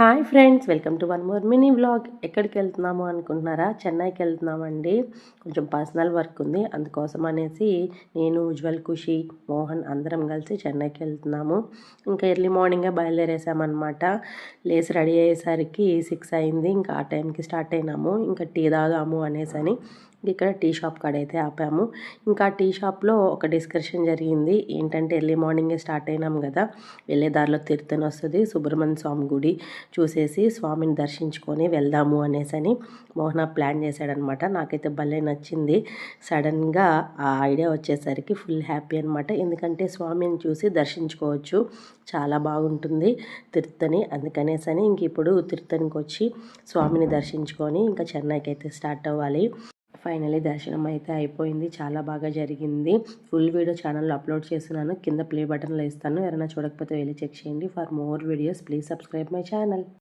Hi friends welcome to one more mini vlog. ఎక్కడికి వెళ్తున్నాము అనుకుంటున్నారా? చెన్నైకి వెళ్తున్నామండి. కొంచెం పర్సనల్ వర్క్ ఉంది. అందుకోసం అనేసి నేను ఉజ్వల్ ఖుషి మోహన్ అందరం కలిసి చెన్నైకి వెళ్తున్నాము. ఇంకా ఎర్లీ మార్నింగే బయలుదేరేసామన్నమాట. లేసి రెడీ అయ్యేసరికి సిక్స్ అయింది. ఇంకా ఆ టైంకి స్టార్ట్ అయినాము. ఇంకా టీ తాగాము అనేసి అని ఇక్కడ టీ షాప్ కాడైతే ఆపాము. ఇంకా టీ షాప్లో ఒక డిస్కషన్ జరిగింది. ఏంటంటే ఎర్లీ మార్నింగే స్టార్ట్ అయినాం కదా. వెళ్ళే దారిలో తిరుతని వస్తుంది సుబ్రహ్మణ్య స్వామి గుడి. చూసేసి స్వామిని దర్శించుకొని వెళ్దాము అనేసి అని మోహన ప్లాన్ చేశాడనమాట. నాకైతే భలే నచ్చింది. సడన్గా ఆ ఐడియా వచ్చేసరికి ఫుల్ హ్యాపీ అనమాట ఎందుకంటే స్వామిని చూసి దర్శించుకోవచ్చు. చాలా బాగుంటుంది తిరుత్తని. అందుకనేసని ఇంక ఇప్పుడు తిరుత్తనికి వచ్చి స్వామిని దర్శించుకొని ఇంకా చెన్నైకి అయితే స్టార్ట్ అవ్వాలి. ఫైనలీ దర్శనం అయితే అయిపోయింది. చాలా బాగా జరిగింది. ఫుల్ వీడియో ఛానల్లో అప్లోడ్ చేస్తున్నాను. కింద ప్లే బటన్లో ఇస్తాను. ఎవరైనా చూడకపోతే వెళ్ళి చెక్ చేయండి. For more videos please subscribe my channel.